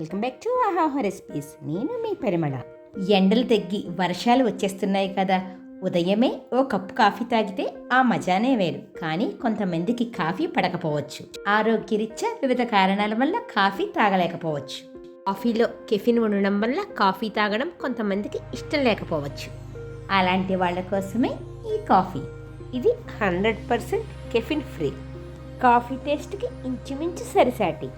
Welcome back to Aaha recipes. నేను మీ పరిమళ. ఎండలు తగ్గి వర్షాలు వచ్చేస్తున్నాయి కదా. ఉదయమే ఓ కప్పు కాఫీ తాగితే ఆ మజానే వేరు. కానీ కొంతమందికి కాఫీ పడకపోవచ్చు. ఆరోగ్యరీత్యా వివిధ కారణాల వల్ల కాఫీ తాగలేకపోవచ్చు. కాఫీలో కెఫిన్ ఉండడం వల్ల కాఫీ తాగడం కొంతమందికి ఇష్టం లేకపోవచ్చు. అలాంటి వాళ్ళ కోసమే ఈ కాఫీ. ఇది hundred percent caffeine free. Coffee టేస్ట్కి ఇంచుమించు సరిసాటి.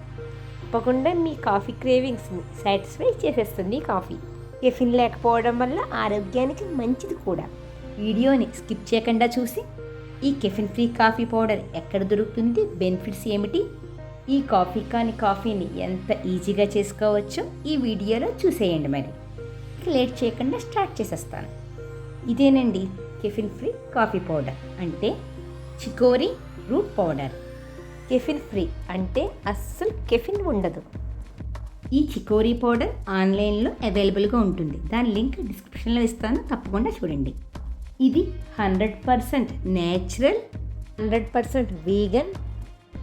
తప్పకుండా మీ కాఫీ క్రేవింగ్స్ని సాటిస్ఫై చేసేస్తుంది కాఫీ. కెఫిన్ లేకపోవడం వల్ల ఆరోగ్యానికి మంచిది కూడా. వీడియోని స్కిప్ చేయకుండా చూసి ఈ కెఫిన్ ఫ్రీ కాఫీ పౌడర్ ఎక్కడ దొరుకుతుంది బెనిఫిట్స్ ఏమిటి? ఈ కాఫీ కాని కాఫీని ఎంత ఈజీగా చేసుకోవచ్చో ఈ వీడియోలో చూసేయండి మరి. లేట్ చేయకుండా స్టార్ట్ చేసేస్తాను. ఇదేనండి కెఫిన్ ఫ్రీ కాఫీ పౌడర్. అంటే chicory root powder. Caffeine free అంటే అస్సలు కెఫిన్ ఉండదు. ఈ చికోరీ పౌడర్ ఆన్లైన్లో అవైలబుల్గా ఉంటుంది. దాని లింక్ డిస్క్రిప్షన్లో ఇస్తాను. తప్పకుండా చూడండి. ఇది hundred percent natural hundred percent vegan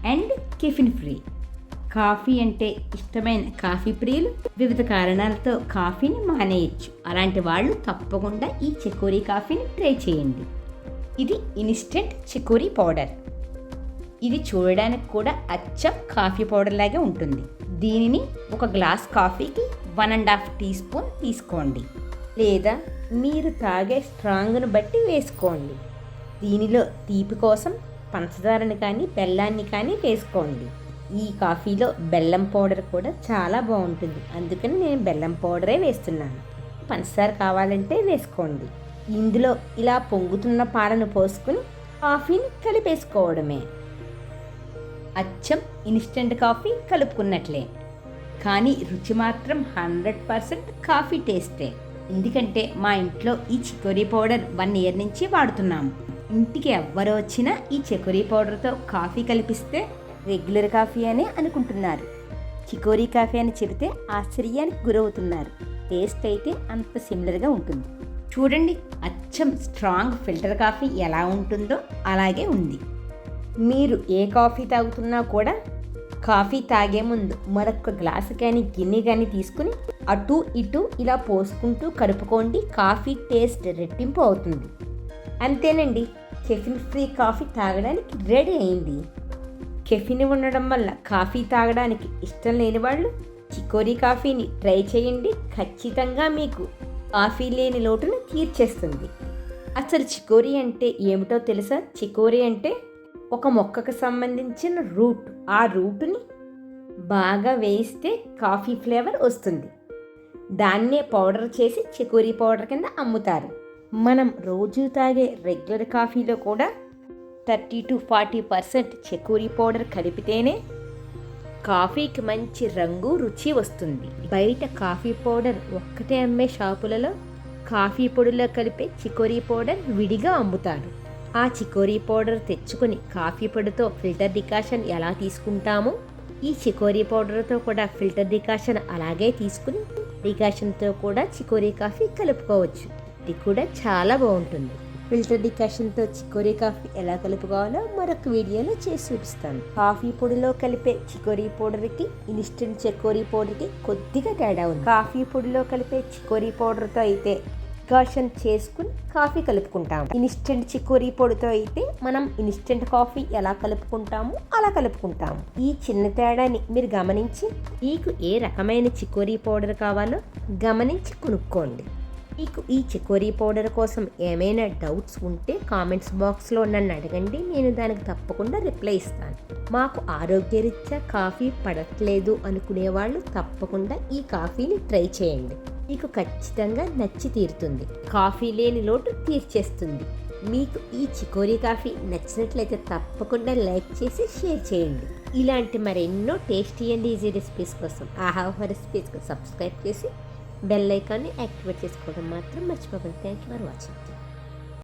and caffeine free. Coffee అంటే ఇష్టమైన కాఫీ ప్రియులు వివిధ కారణాలతో కాఫీని మానేయచ్చు. అలాంటి వాళ్ళు తప్పకుండా ఈ చికోరీ కాఫీని ట్రై చేయండి. ఇది ఇన్స్టెంట్ చికోరీ పౌడర్. ఇది చూడడానికి కూడా అచ్చం కాఫీ పౌడర్ లాగే ఉంటుంది. దీనిని ఒక గ్లాస్ కాఫీకి one and half teaspoon తీసుకోండి. లేదా మీరు తాగే స్ట్రాంగ్ను బట్టి వేసుకోండి. దీనిలో తీపి కోసం పంచదారని కానీ బెల్లాన్ని కానీ వేసుకోండి. ఈ కాఫీలో బెల్లం పౌడర్ కూడా చాలా బాగుంటుంది. అందుకని నేను బెల్లం పౌడరే వేస్తున్నాను. పంచదార కావాలంటే వేసుకోండి. ఇందులో ఇలా పొంగుతున్న పాలను పోసుకుని కాఫీని కలిపేసుకోవడమే. అచ్చం ఇన్స్టెంట్ కాఫీ కలుపుకున్నట్లే. కానీ రుచి మాత్రం హండ్రెడ్ పర్సెంట్ కాఫీ టేస్టే ఎందుకంటే మా ఇంట్లో ఈ చికోరీ పౌడర్ వన్ ఇయర్ నుంచి వాడుతున్నాము ఇంటికి ఎవ్వరు వచ్చినా ఈ చికోరీ పౌడర్తో కాఫీ కలిపిస్తే రెగ్యులర్ కాఫీ అనే అనుకుంటున్నారు. చికోరీ కాఫీ అని చెబితే ఆశ్చర్యానికి గురవుతున్నారు. టేస్ట్ అయితే అంత సిమిలర్గా ఉంటుంది. చూడండి అచ్చం స్ట్రాంగ్ ఫిల్టర్ కాఫీ ఎలా ఉంటుందో అలాగే ఉంది. మీరు ఏ కాఫీ తాగుతున్నా కూడా కాఫీ తాగే ముందు మరొక గ్లాసు కానీ గిన్నె కానీ తీసుకుని అటు ఇటు ఇలా పోసుకుంటూ కలుపుకోండి. కాఫీ టేస్ట్ రెట్టింపు అవుతుంది. అంతేనండి. కెఫిన్ ఫ్రీ కాఫీ తాగడానికి రెడీ అయింది. కెఫిన్ ఉండడం వల్ల కాఫీ తాగడానికి ఇష్టం లేని వాళ్ళు చికోరీ కాఫీని ట్రై చేయండి. ఖచ్చితంగా మీకు కాఫీ లేని లోటును తీర్చేస్తుంది. అసలు చికోరీ అంటే ఏమిటో తెలుసా? చికోరీ అంటే ఒక మొక్కకు సంబంధించిన రూట్. ఆ రూట్ని బాగా వేయిస్తే కాఫీ ఫ్లేవర్ వస్తుంది. దాన్నే పౌడర్ చేసి చికోరీ పౌడర్ కింద అమ్ముతారు. మనం రోజు తాగే రెగ్యులర్ కాఫీలో కూడా thirty to forty percent chicory powder కలిపితేనే కాఫీకి మంచి రంగు రుచి వస్తుంది. బయట కాఫీ పౌడర్ ఒక్కటే అమ్మే షాపులలో కాఫీ పొడిలో కలిపే చికోరీ పౌడర్ విడిగా అమ్ముతారు. ఆ చికోరీ పౌడర్ తెచ్చుకొని కాఫీ పొడితో ఫిల్టర్ డికాషన్ ఎలా తీసుకుంటామో ఈ చికోరీ పౌడర్తో కూడా ఫిల్టర్ డికాషన్ అలాగే తీసుకుని డికాషన్తో కూడా చికోరీ కాఫీ కలుపుకోవచ్చు. ఇది కూడా చాలా బాగుంటుంది. ఫిల్టర్ డికాషన్తో చికోరీ కాఫీ ఎలా కలుపుకోవాలో మరొక వీడియోలో చేసి చూపిస్తాను. కాఫీ పొడిలో కలిపే చికోరీ పౌడర్కి ఇన్స్టెంట్ చికోరీ పౌడర్కి కొద్దిగా తేడా ఉంది. కాఫీ పొడిలో కలిపే చికోరీ పౌడర్తో అయితే డికాషన్ చేసుకుని కాఫీ కలుపుకుంటాము. ఇన్స్టెంట్ చికోరీ పొడితో అయితే మనం ఇన్స్టెంట్ కాఫీ ఎలా కలుపుకుంటామో? అలా కలుపుకుంటాము. ఈ చిన్న తేడాని మీరు గమనించి మీకు ఏ రకమైన చికోరీ పౌడర్ కావాలో గమనించి కొనుక్కోండి. మీకు ఈ చికోరీ పౌడర్ కోసం ఏమైనా డౌట్స్ ఉంటే కామెంట్స్ బాక్స్లో నన్ను అడగండి. నేను దానికి తప్పకుండా రిప్లై ఇస్తాను. మాకు ఆరోగ్యరీత్యా కాఫీ పడట్లేదు అనుకునే వాళ్ళు తప్పకుండా ఈ కాఫీని ట్రై చేయండి. మీకు ఖచ్చితంగా నచ్చి తీరుతుంది. కాఫీ లేని లోటు తీర్చేస్తుంది. మీకు ఈ చికోరీ కాఫీ నచ్చినట్లయితే తప్పకుండా లైక్ చేసి షేర్ చేయండి. ఇలాంటి మరెన్నో టేస్టీ అండ్ ఈజీ రెసిపీస్ కోసం ఆహా రెసిపీస్కి సబ్స్క్రైబ్ చేసి బెల్ ఐకాన్ని యాక్టివేట్ చేసుకోవడం మాత్రం మర్చిపోకండి. Thank you for watching.